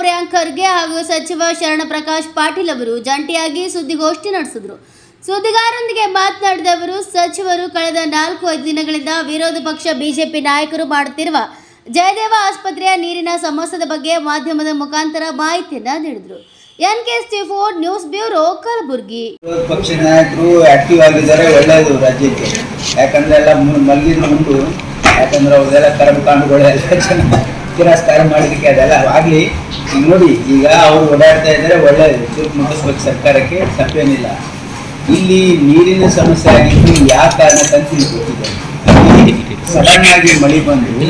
ಪ್ರಿಯಾಂಕ್ ಖರ್ಗೆ ಹಾಗೂ ಸಚಿವ ಶರಣ ಪ್ರಕಾಶ್ ಪಾಟೀಲ್ ಅವರು ಜಂಟಿಯಾಗಿ ಸುದ್ದಿಗೋಷ್ಠಿ ನಡೆಸಿದರು. ಸುದ್ದಿಗಾರರೊಂದಿಗೆ ಮಾತನಾಡಿದ ಅವರು, ಸಚಿವರು ಕಳೆದ ನಾಲ್ಕು ಐದು ದಿನಗಳಿಂದ ವಿರೋಧ ಪಕ್ಷ ಬಿಜೆಪಿ ನಾಯಕರು ಮಾಡುತ್ತಿರುವ ಜಯದೇವ ಆಸ್ಪತ್ರೆಯ ನೀರಿನ ಸಮಸ್ಯೆದ ಬಗ್ಗೆ ಮಾಧ್ಯಮದ ಮುಖಾಂತರ ಮಾಹಿತಿಯನ್ನ ನೀಡಿದರು. N K four news bureau, Kalaburagi. ವಿರೋಧ ಪಕ್ಷ ನಾಯಕರು ಆಕ್ಟಿವ್ ಆಗಿದ್ದಾರೆ, ಒಳ್ಳೆಯದು ರಾಜ್ಯಕ್ಕೆ. ಯಾಕಂದ್ರೆ ಎಲ್ಲ ಮಲಗಿದ್ರು ಉಂಟು ಯಾಕಂದ್ರೆ ಅವ್ರದೆಲ್ಲ ಕರ್ಮಕಾಂಡಗಳೆಲ್ಲ ಚೆನ್ನಾಗಿ ತಿರಸ್ಕಾರ ಮಾಡಲಿಕ್ಕೆ ಅದೆಲ್ಲ ಆಗಲಿ. ನೋಡಿ, ಈಗ ಅವರು ಓಡಾಡ್ತಾ ಇದ್ದಾರೆ ಒಳ್ಳೆಯದು ಮುಟ್ಟಿಸ್ಬೇಕು ಸರ್ಕಾರಕ್ಕೆ, ತಪ್ಪೇನಿಲ್ಲ. ಇಲ್ಲಿ ನೀರಿನ ಸಮಸ್ಯೆ ಆಗಿದ್ದು ಯಾವ ಕಾರಣಕ್ಕಂತ ಗೊತ್ತಿದೆ? ಸಡನ್ ಆಗಿ ಮಳೆ ಬಂದು,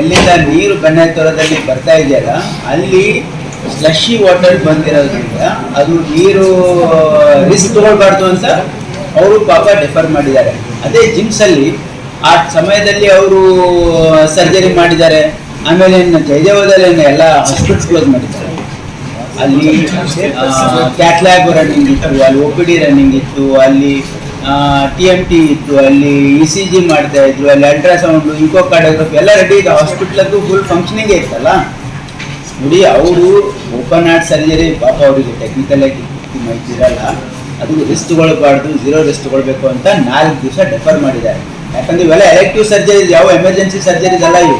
ಎಲ್ಲಿಂದ ನೀರು ಬೆಣ್ಣೆತ್ತೊರದಲ್ಲಿ ಬರ್ತಾ ಇದೆಯಲ್ಲ, ಅಲ್ಲಿ ಸ್ಲಶಿ ವಾಟರ್ ಬಂದಿರೋದ್ರಿಂದ ಅದು ನೀರು ರಿಸ್ಕ್ ತಗೊಳ್ಬಾರ್ದು ಅಂತ ಅವರು ಪಾಪ ಡಿಫರ್ ಮಾಡಿದ್ದಾರೆ. ಅದೇ ಜಿಮ್ಸ್ ಅಲ್ಲಿ ಆ ಸಮಯದಲ್ಲಿ ಅವರು ಸರ್ಜರಿ ಮಾಡಿದ್ದಾರೆ. ಆಮೇಲೆ ಜಯದೇವದಲ್ಲಿ ಎಲ್ಲ ಹಾಸ್ಪಿಟಲ್ಸ್ ಕ್ಲೋಸ್ ಮಾಡಿದ್ದಾರೆ. ಅಲ್ಲಿ ಕ್ಯಾಟ್ಲ್ಯಾಬ್ ರನ್ನಿಂಗ್ ಇತ್ತು, ಅಲ್ಲಿ ಒ ಪಿ ಡಿ ರನ್ನಿಂಗ್ ಇತ್ತು, ಅಲ್ಲಿ ಟಿ ಎಂ ಟಿ ಇತ್ತು, ಅಲ್ಲಿ ಇ ಸಿ ಜಿ ಮಾಡ್ತಾ ಇದ್ರು, ಅಲ್ಲಿ ಅಲ್ಟ್ರಾಸೌಂಡ್ ಇಕೋ ಕಾರ್ಡಿಯೋಗ್ರಫಿ ಎಲ್ಲ ರೆಡಿ ಇದೆ. ಹಾಸ್ಪಿಟ್ಲದ್ದು ಫುಲ್ ಫಂಕ್ಷನಿಂಗೇ ಇತ್ತಲ್ಲ? ನೋಡಿ, ಅವರು ಓಪನ್ ಹಾರ್ಟ್ ಸರ್ಜರಿ ಪಾಪ ಅವರಿಗೆ ಟೆಕ್ನಿಕಲ್ ಆಗಿ ಇರಲ್ಲ. ಅದು ರಿಸ್ಕ್ ತಗೊಳ್ಬಾರ್ದು ಝೀರೋ ರಿಸ್ಕ್ ತಗೊಳ್ಬೇಕು ಅಂತ ನಾಲ್ಕು ದಿವಸ ಡೆಫರ್ ಮಾಡಿದ್ದಾರೆ. ಯಾಕಂದ್ರೆ ಇವೆಲ್ಲ ಎಲೆಕ್ಟಿವ್ ಸರ್ಜರಿ ಯಾವ ಎಮರ್ಜೆನ್ಸಿ ಸರ್ಜರಿ ಅಲ್ಲ ಇವು.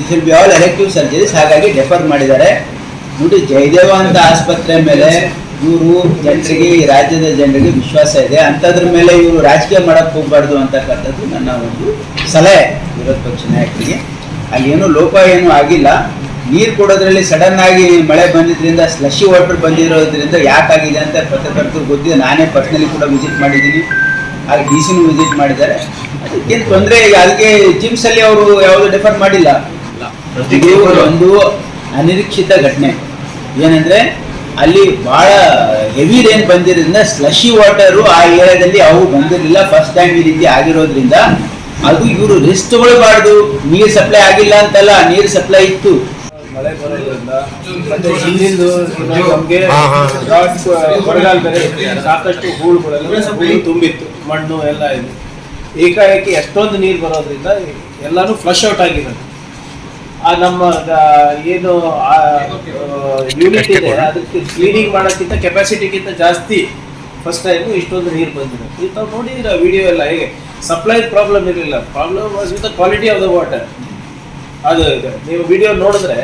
This will be all elective surgeries ಹಾಗಾಗಿ ಡೆಫರ್ ಮಾಡಿದ್ದಾರೆ. ನೋಡಿ, ಜಯದೇವ ಅಂತ ಆಸ್ಪತ್ರೆ ಮೇಲೆ ಇವರು ಜನರಿಗೆ, ಈ ರಾಜ್ಯದ ಜನರಿಗೆ ವಿಶ್ವಾಸ ಇದೆ. ಅಂಥದ್ರ ಮೇಲೆ ಇವರು ರಾಜಕೀಯ ಮಾಡಕ್ ಹೋಗಬಾರ್ದು ಅಂತಕ್ಕಂಥದ್ದು ನನ್ನ ಒಂದು ಸಲಹೆ ವಿರೋಧ ಪಕ್ಷ ನಾಯಕರಿಗೆ. ಅಲ್ಲಿ ಏನು ಲೋಪ ಏನು ಆಗಿಲ್ಲ. ನೀರು ಕೊಡೋದ್ರಲ್ಲಿ ಸಡನ್ ಆಗಿ ಮಳೆ ಬಂದಿದ್ರಿಂದ, ಸ್ಲಶಿ ವಾಟರ್ ಬಂದಿರೋದ್ರಿಂದ ಯಾಕಾಗಿದೆ ಅಂತ ಪತ್ರಕರ್ತರು ಗೊತ್ತಿದೆ. ನಾನೇ ಪರ್ಸನಲಿ ಕೂಡ ವಿಸಿಟ್ ಮಾಡಿದ್ದೀನಿ. ಹಾಗೆ ಡಿ ಸಿನೂ ವಿಸಿಟ್ ಮಾಡಿದ್ದಾರೆ. ಅದಕ್ಕೇನು ತೊಂದರೆ ಅದಕ್ಕೆ ಜಿಮ್ಸ್ ಅಲ್ಲಿ ಅವರು ಯಾವುದು ಡೆಫರ್ ಮಾಡಿಲ್ಲ. ಇದು ಒಂದು ಅನಿರೀಕ್ಷಿತ ಘಟನೆ. ಏನಂದ್ರೆ ಅಲ್ಲಿ ಬಹಳ ಹೆವಿ ರೇನ್ ಬಂದಿರೋದ್ರಿಂದ ಸ್ಲಶಿ ವಾಟರು ಆ ಏರಿಯಾದಲ್ಲಿ ಅವು ಬಂದಿರಲಿಲ್ಲ. ಫಸ್ಟ್ ಟೈಮ್ ಈ ರೀತಿ ಆಗಿರೋದ್ರಿಂದ ಅದು ಇವರು ರಿಸ್ಕ್ ತಗೊಳ್ಬಾರ್ದು. ನೀರು ಸಪ್ಲೈ ಆಗಿಲ್ಲ ಅಂತಲ್ಲ ನೀರು ಸಪ್ಲೈ ಇತ್ತು. ಮಳೆ ಬರೋದ್ರಿಂದ ಮತ್ತೆ ಹಿಂದಿಂದು ನಮಗೆ ಬರಗಾಲ ಬೇರೆ ಸಾಕಷ್ಟು ಹೂಳುಗಳೆಲ್ಲ ಹೂಳು ತುಂಬಿತ್ತು. ಮಣ್ಣು ಎಲ್ಲ ಇದೆ. ಏಕಾಏಕಿ ಎಷ್ಟೊಂದು ನೀರು ಬರೋದ್ರಿಂದ ಎಲ್ಲಾನು ಫ್ಲಶ್ ಔಟ್ ಆಗಿರೋದು. ಆ ನಮ್ಮ ಏನು ಯೂನಿಟ್ ಇದೆ ಅದಕ್ಕೆ ಕ್ಲೀನಿಂಗ್ ಮಾಡೋಕ್ಕಿಂತ ಕೆಪಾಸಿಟಿಗಿಂತ ಜಾಸ್ತಿ ಫಸ್ಟ್ ಟೈಮು ಇಷ್ಟೊಂದು ನೀರು ಬಂದಿದೆ. ಇದು ತಾವು ನೋಡಿದ್ರ ವಿಡಿಯೋ ಎಲ್ಲ ಹೇಗೆ? ಸಪ್ಲೈ ಪ್ರಾಬ್ಲಮ್ ಇರಲಿಲ್ಲ. Problem was with the quality of the water ಅದು ನೀವು ವಿಡಿಯೋ ನೋಡಿದ್ರೆ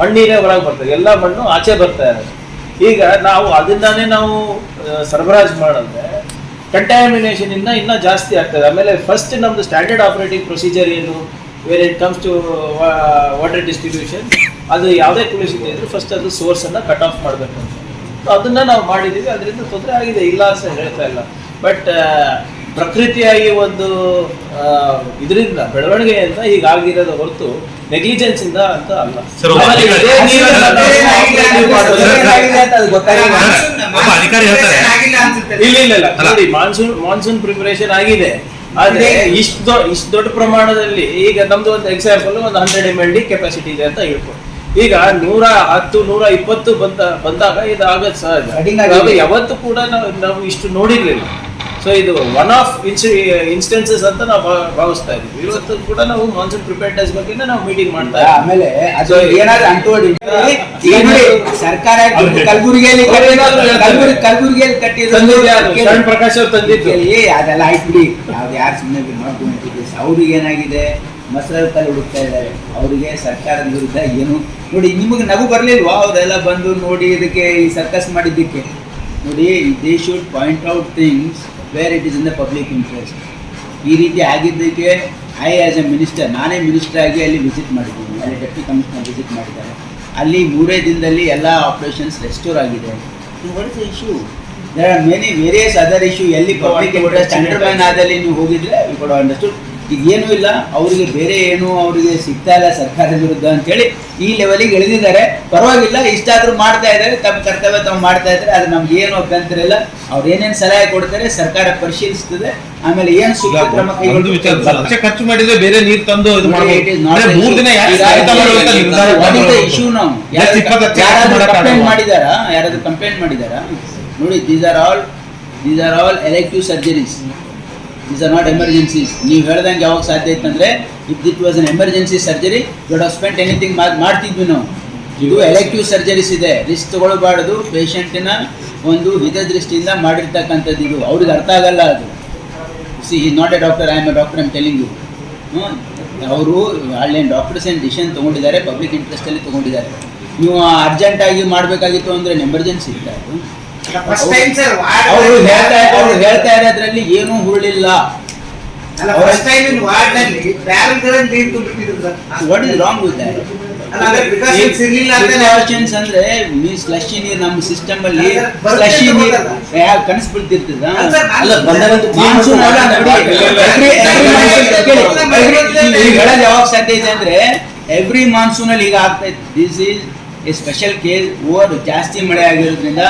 ಮಣ್ಣೀರೇ ಹೊರಗೆ ಬರ್ತದೆ ಎಲ್ಲ ಮಣ್ಣು ಆಚೆ ಬರ್ತಾ ಇರೋದು ಈಗ ನಾವು ಅದರಿಂದಾನೇ ನಾವು ಸರಬರಾಜು ಮಾಡಿದ್ರೆ ಕಂಟ್ಯಾಮಿನೇಷನ್ ಇಂದ ಇನ್ನೂ ಜಾಸ್ತಿ ಆಗ್ತದೆ ಆಮೇಲೆ ಫಸ್ಟ್ ನಮ್ದು ಸ್ಟ್ಯಾಂಡರ್ಡ್ ಆಪರೇಟಿಂಗ್ ಪ್ರೊಸೀಜರ್ ಏನು? Where it comes to water distribution ಅದು ಯಾವುದೇ ಕುಲಿಸಿದೆ ಇದ್ರು ಫಸ್ಟ್ ಅದು ಸೋರ್ಸ್ ಅನ್ನ ಕಟ್ ಆಫ್ ಮಾಡಬೇಕು ಅಂತ. So ಅದನ್ನ ನಾವು ಮಾಡಿದೀವಿ ಅದರಿಂದ ತೊಂದರೆ ಆಗಿದೆ. ಇಲ್ಲ ಅಂತ ಹೇಳ್ತಾ ಇಲ್ಲ. ಬಟ್ ಪ್ರಕೃತಿಯಾಗಿ ಒಂದು ಇದರಿಂದ ಬೆಳವಣಿಗೆಯಿಂದ ಹೀಗಾಗಿರೋದು ಹೊರತು ನೆಗ್ಲಿಜೆನ್ಸ್ ಇಂದ ಅಂತ ಅಲ್ಲ. ಇಲ್ಲ ಇಲ್ಲ ನೋಡಿ ಮಾನ್ಸೂನ್ ಮಾನ್ಸೂನ್ ಪ್ರಿಪರೇಷನ್ ಆಗಿದೆ. ಆದ್ರೆ ಇಷ್ಟು ದೊಡ್ಡ ಇಷ್ಟು ದೊಡ್ಡ ಪ್ರಮಾಣದಲ್ಲಿ ಈಗ ನಮ್ದು ಒಂದು ಎಕ್ಸಾಂಪಲ್ ಒಂದು hundred M L D capacity ಇದೆ ಅಂತ ಹೇಳ್ಕೊ ಈಗ ನೂರ ಹತ್ತು ನೂರ ಇಪ್ಪತ್ತು ಬಂದ ಬಂದಾಗ ಇದು ಆಗದ್ ಸಹಜ. ಯಾವತ್ತು ಕೂಡ ನಾವು ನಾವು ಇಷ್ಟು ನೋಡಿರ್ಲಿಲ್ಲ. ಸೊ ಇದು ಒನ್ ಆಫ್ ಇನ್ಸ್ಟೆನ್ಸಸ್ ಅಂತ ನಾವು ಭಾವಿಸ್ತಾ ಇದೀವಿ ಇವತ್ತು ಕೂಡ ನಾವು ಮಾನ್ಸೂನ್ ಪ್ರಿಪೇರ್ನೆಸ್ ಬಗ್ಗೆ ನಾವು ಮೀಟಿಂಗ್ ಮಾಡ್ತಾ ಇದ್ದೀವಿ. ಆಮೇಲೆ ಸರ್ಕಾರ ಕಲಬುರಗಿಯಲ್ಲಿ ಕಲಬುರಗಿ ಕಲಬುರಗಿಯಲ್ಲಿ? ಕಟ್ಟಿದ್ರು ಶರಣ್ ಪ್ರಕಾಶ್ ಅವ್ರು ತಂದಿದ್ದು. ಏ ಅದೆಲ್ಲ ಆಯ್ತು ಬಿಡಿ. ಯಾವ್ದು ಯಾರು ಸುಮ್ಮನೆ ಮಾಡ್ಕೊಂಡು ಅವ್ರಿಗೆ ಏನಾಗಿದೆ? ಮಸರಲ್ಲಿ ತಲೆ ಹುಡುಕ್ತಾ ಇದ್ದಾರೆ. ಅವರಿಗೆ ಸರ್ಕಾರದ ವಿರುದ್ಧ ಏನು? ನೋಡಿ ನಿಮಗೆ ನಗು ಬರಲಿಲ್ವಾ? ಅವರೆಲ್ಲ ಬಂದು ನೋಡಿ ಇದಕ್ಕೆ ಈ ಸರ್ಕಸ್ ಮಾಡಿದ್ದಕ್ಕೆ. ನೋಡಿ they should point out things where it is in the public interest ಈ ರೀತಿ ಆಗಿದ್ದಕ್ಕೆ ಐ ಆಸ್ ಎ ಮಿನಿಸ್ಟರ್ ನಾನೇ ಮಿನಿಸ್ಟರ್ ಆಗಿ ಅಲ್ಲಿ ವಿಸಿಟ್ ಮಾಡಿದ್ದೀನಿ. ಅಲ್ಲಿ ಡೆಪ್ಟಿ ಕಮಿಷನರ್ ವಿಸಿಟ್ ಮಾಡಿದ್ದಾರೆ. ಅಲ್ಲಿ ಮೂರೇ ದಿನದಲ್ಲಿ ಎಲ್ಲ ಆಪರೇಷನ್ಸ್ ರೆಸ್ಟೋರ್ ಆಗಿದೆ. What is issue there are many various other issue ಎಲ್ಲಿ ಪಬ್ಲಿಕ್ ಇಂಟ್ರೆಸ್ಟ್ ಅಂಡರ್ಮೈನ್ ಆದಲ್ಲಿ ನೀವು ಹೋಗಿದ್ರೆ ಯು ಕೊಡ್ ಅಂಡರ್ಸ್ಟುಡ್ ಈಗ ಏನೂ ಇಲ್ಲ ಅವರಿಗೆ ಬೇರೆ ಏನು ಅವರಿಗೆ ಸಿಗ್ತಾ ಇಲ್ಲ ಸರ್ಕಾರದ ವಿರುದ್ಧ ಅಂತೇಳಿ ಈ ಲೆವೆಲಿಗೆ ಇಳಿದಿದ್ದಾರೆ. ಪರವಾಗಿಲ್ಲ ಇಷ್ಟಾದ್ರೂ ಮಾಡ್ತಾ ಇದ್ದಾರೆ ತಮ್ಮ ಕರ್ತವ್ಯ ತಾವು ಮಾಡ್ತಾ ಇದ್ದಾರೆ ಅದು ನಮ್ಗೆ ಏನು ಅಭ್ಯಂತರ ಇಲ್ಲ. ಅವ್ರು ಏನೇನು ಸಲಹೆ ಕೊಡ್ತಾರೆ ಸರ್ಕಾರ ಪರಿಶೀಲಿಸ್ತದೆ. ಆಮೇಲೆ ಏನು ಸುಲಭ ಕ್ರಮ ಲಕ್ಷ ಖರ್ಚು ಮಾಡಿದ್ರೆ ಬೇರೆ ನೀರು ತಂದು ಇದು ಮೂರ್ ದಿನ ಇಪ್ಪತ್ತು ಲಕ್ಷ ಯಾರಾದ್ರೂ ಕಂಪ್ಲೇಂಟ್ ಮಾಡಿದಾರಾ? ಯಾರಾದ್ರೂ ಕಂಪ್ಲೇಂಟ್ ಮಾಡಿದಾರಾ? ನೋಡಿ these are all these are all elective surgeries these are not emergencies ನೀವು ಹೇಳ್ದಂಗೆ ಯಾವಾಗ ಸಾಧ್ಯ ಇತ್ತಂದ್ರೆ if it was an emergency surgery have spent anything ಮಾಡ್ತಿದ್ವಿ ನಾವು. ಇದು ಎಲೆಕ್ಟಿವ್ ಸರ್ಜರೀಸ್ ಇದೆ. ರಿಸ್ಕ್ ತಗೊಳ್ಬಾರ್ದು. ಪೇಷಂಟಿನ ಒಂದು ಹಿತದೃಷ್ಟಿಯಿಂದ ಮಾಡಿರ್ತಕ್ಕಂಥದ್ದು ಇದು. ಅವ್ರಿಗೆ ಅರ್ಥ ಆಗಲ್ಲ ಅದು. ಸಿ ಈ not a doctor I am a doctor I'm telling you ಅವರು ಅಲ್ಲೇನು ಡಾಕ್ಟರ್ಸ್ ಏನು ಡಿಸಿಷನ್ ತೊಗೊಂಡಿದ್ದಾರೆ ಪಬ್ಲಿಕ್ ಇಂಟ್ರೆಸ್ಟಲ್ಲಿ ತೊಗೊಂಡಿದ್ದಾರೆ. ನೀವು ಅರ್ಜೆಂಟಾಗಿ ಮಾಡಬೇಕಾಗಿತ್ತು ಅಂದರೆ ಎಮರ್ಜೆನ್ಸಿ ಇಲ್ಲ ಅದು. ಅವರು ಹೇಳ್ತಾ ಅವರು ಹೇಳ್ತಾ ಇರೋದ್ರಲ್ಲಿ ಏನೂ ಹುರುಳಿಲ್ಲ. ಫಸ್ಟ್ ಟೈಮ್ ಇನ್ ನೀರು ತುಂಬಿಟ್ಟಿದ್ರು sir. What is wrong with ಅಂದ್ರೆ ಸ್ಲಶಿ ನೀರು ನಮ್ಮ ಸಿಸ್ಟಮ್ ಅಲ್ಲಿ ಸ್ಲಶಿ ನೀರು ಕನಸು ಬೀಳ್ತಿರ್ತದ ಹೇಳೋದು ಯಾವಾಗ ಸಾಧ್ಯ ಇದೆ ಅಂದ್ರೆ ಎವ್ರಿ ಮಾನ್ಸೂನ್ ಅಲ್ಲಿ ಈಗ ಆಗ್ತಾ ಇತ್ತು. This is a special case over ಜಾಸ್ತಿ ಮಳೆ ಆಗಿರೋದ್ರಿಂದ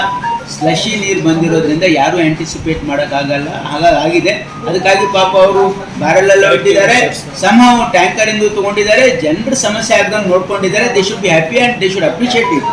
ಸ್ಲಶಿ ನೀರು ಬಂದಿರೋದ್ರಿಂದ ಯಾರು ಆಂಟಿಸಿಪೇಟ್ ಮಾಡೋಕ್ಕಾಗಲ್ಲ. ಹಾಗಾಗಿದೆ ಆಗಿದೆ. ಅದಕ್ಕಾಗಿ ಪಾಪ ಅವರು ಬ್ಯಾರಲ್ ಇಟ್ಟಿದ್ದಾರೆ ಸಮ ಟ್ಯಾಂಕರ್ ಇಂದ ತಗೊಂಡಿದ್ದಾರೆ. ಜನರ ಸಮಸ್ಯೆ ಆಗದಂಗೆ ನೋಡ್ಕೊಂಡಿದ್ದಾರೆ. They should be happy and they should appreciate it